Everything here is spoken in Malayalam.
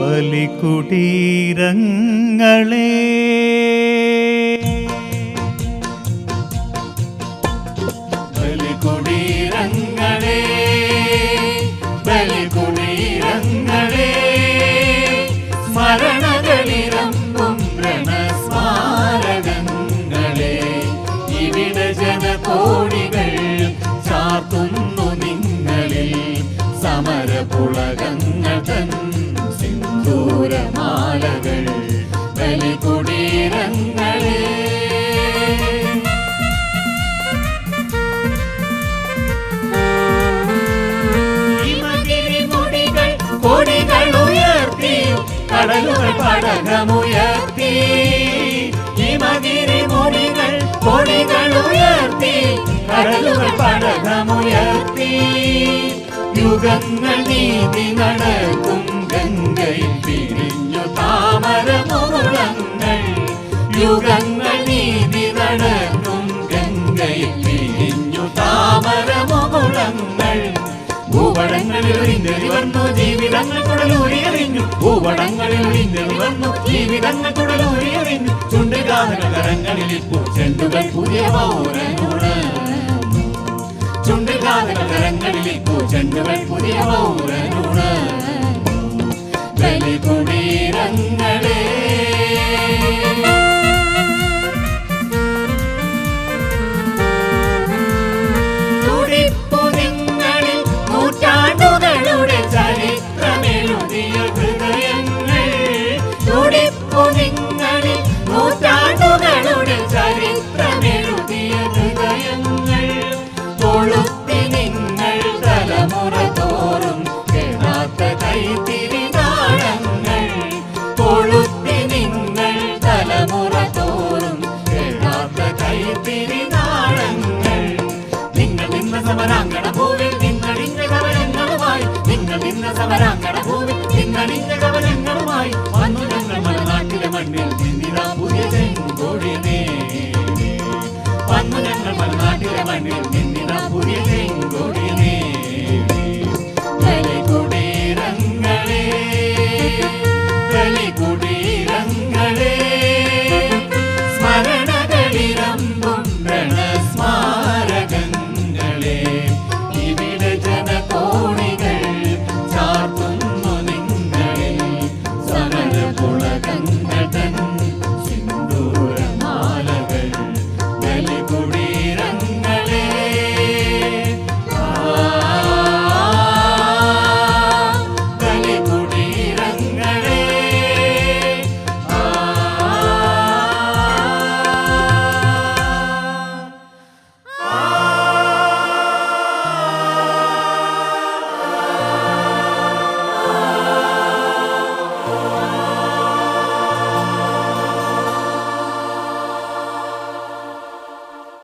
ബലികുടീരങ്ങളെ. സിന്ദൂരമാലകൾ ബലികുടീരങ്ങളെ. കൊടികൾ ഉയർത്തി കടലുകൾ പടകമുയർത്തി. ഹിമഗിരിമുടികൾ കൊടികൾ ഉയർത്തി കടലുകൾ പടകമുയർത്തി. യുഗങ്ങൾ നീതി നടക്കും ഗംഗയിൽ താമരമുളങ്ങൾ യുഗങ്ങൾ നീതി നടക്കും ഗംഗയിൽ പിരിഞ്ഞു താമരമുകുളങ്ങൾ ഭൂപടങ്ങളിൽ ഒരിഞ്ഞെറി വന്നു ജീവിതങ്ങൾ കുടലൂരിയെറിഞ്ഞു. ഭൂപടങ്ങളിൽ ഒരിഞ്ഞെറി വന്നു ജീവിതങ്ങൾ കുടലൂരിയെറിഞ്ഞു. ചുണ്ടുകാതകൾ കരങ്ങളിൽ ഇപ്പോൾ ചെണ്ടുകൾ പുതിയ ചെണ്ടുകൾ പുതിയ പൗരനോട്. നിന്ന സമരാങ്കട ഭൂമി നിന്നണിഞ്ഞ കവനങ്ങളുമായി വന്നു ഞങ്ങൾ മലനാട്ടിലെ മണ്ണിൽ നിന്നിതാ പുതിയ തെങ്കുകോഴിയതേ വന്നു ഞങ്ങൾ മലനാട്ടിലെ മണ്ണിൽ നിന്നിതാ പുതിയ തെങ്കുകോഴിയതേ കുടീരങ്ങളെ കുടീരങ്ങൾ